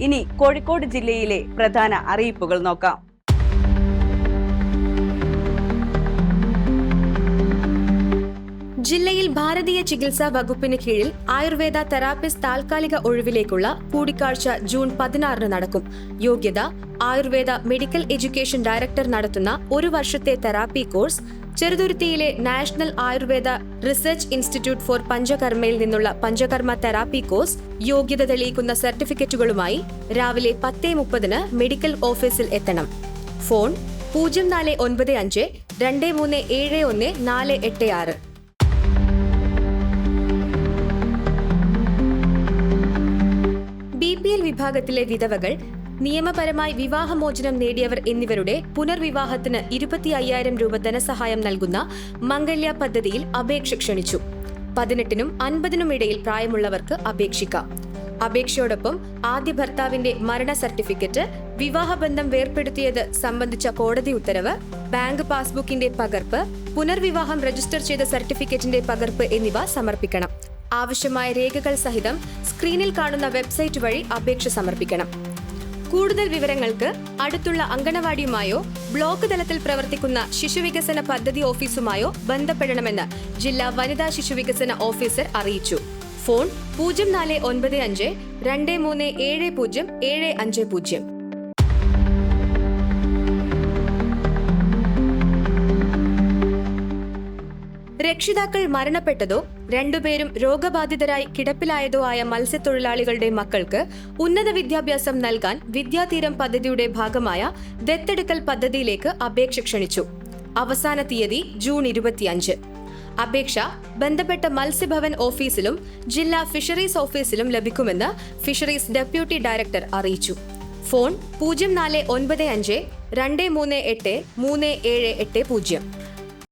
ഇനി കോഴിക്കോട് ജില്ലയിലെ പ്രധാന അറിയിപ്പുകൾ നോക്കാം ജില്ലയിൽ ഭാരതീയ ചികിത്സാ വകുപ്പിന് കീഴിൽ ആയുർവേദ തെറാപ്പിസ്റ്റ് താൽക്കാലിക ഒഴിവിലേക്കുള്ള കൂടിക്കാഴ്ച ജൂൺ പതിനാറിന് നടക്കും. യോഗ്യത ആയുർവേദ മെഡിക്കൽ എഡ്യൂക്കേഷൻ ഡയറക്ടർ നടത്തുന്ന ഒരു വർഷത്തെ therapy course ചെറുതുരുത്തിയിലെ national Ayurveda research institute for പഞ്ചകർമ്മയിൽ നിന്നുള്ള പഞ്ചകർമ്മ തെറാപ്പി കോഴ്സ് യോഗ്യത തെളിയിക്കുന്ന സർട്ടിഫിക്കറ്റുകളുമായി രാവിലെ പത്തേ മുപ്പതിന് മെഡിക്കൽ ഓഫീസിൽ എത്തണം. ഫോൺ പൂജ്യം നാല് ഒൻപത് അഞ്ച് രണ്ട് മൂന്ന് ഏഴ് ഒന്ന് നാല് എട്ട് ആറ്. വിഭാഗത്തിലെ വിധവകൾ നിയമപരമായി വിവാഹമോചനം നേടിയവർ എന്നിവരുടെ പുനർവിവാഹത്തിന് ഇരുപത്തി അയ്യായിരം രൂപ ധനസഹായം നൽകുന്ന മംഗല്യ പദ്ധതിയിൽ അപേക്ഷ ക്ഷണിച്ചു. പതിനെട്ടിനും അൻപതിനും ഇടയിൽ പ്രായമുള്ളവർക്ക് അപേക്ഷിക്കാം. അപേക്ഷയോടൊപ്പം ആദ്യ ഭർത്താവിന്റെ മരണ സർട്ടിഫിക്കറ്റ് വിവാഹബന്ധം വേർപ്പെടുത്തിയത് സംബന്ധിച്ച കോടതി ഉത്തരവ് ബാങ്ക് പാസ്ബുക്കിന്റെ പകർപ്പ് പുനർവിവാഹം രജിസ്റ്റർ ചെയ്ത സർട്ടിഫിക്കറ്റിന്റെ പകർപ്പ് എന്നിവ സമർപ്പിക്കണം. ആവശ്യമായ രേഖകൾ സഹിതം സ്ക്രീനിൽ കാണുന്ന വെബ്സൈറ്റ് വഴി അപേക്ഷ സമർപ്പിക്കണം. കൂടുതൽ വിവരങ്ങൾക്ക് അടുത്തുള്ള അങ്കണവാടിയുമായോ ബ്ലോക്ക് തലത്തിൽ പ്രവർത്തിക്കുന്ന ശിശുവികസന പദ്ധതി ഓഫീസുമായോ ബന്ധപ്പെടണമെന്ന് ജില്ലാ വനിതാ ശിശുവികസന ഓഫീസർ അറിയിച്ചു. ഫോൺ പൂജ്യം നാല് ഒൻപത് അഞ്ച് രണ്ട് മൂന്ന് ഏഴ് പൂജ്യം ഏഴ് അഞ്ച് പൂജ്യം. രക്ഷിതാക്കൾ മരണപ്പെട്ടതോ രണ്ടുപേരും രോഗബാധിതരായി കിടപ്പിലായതോ ആയ മത്സ്യത്തൊഴിലാളികളുടെ മക്കൾക്ക് ഉന്നത വിദ്യാഭ്യാസം നൽകാൻ വിദ്യാതീരം പദ്ധതിയുടെ ഭാഗമായ ദത്തെടുക്കൽ പദ്ധതിയിലേക്ക് അപേക്ഷ ക്ഷണിച്ചു. അവസാന തീയതി ജൂൺ ഇരുപത്തിയഞ്ച്. അപേക്ഷ ബന്ധപ്പെട്ട മത്സ്യഭവൻ ഓഫീസിലും ജില്ലാ ഫിഷറീസ് ഓഫീസിലും ലഭിക്കുമെന്ന് ഫിഷറീസ് ഡെപ്യൂട്ടി ഡയറക്ടർ അറിയിച്ചു. ഫോൺ പൂജ്യം നാല് ഒൻപത് അഞ്ച് രണ്ട് മൂന്ന് എട്ട് മൂന്ന് ഏഴ് എട്ട് പൂജ്യം.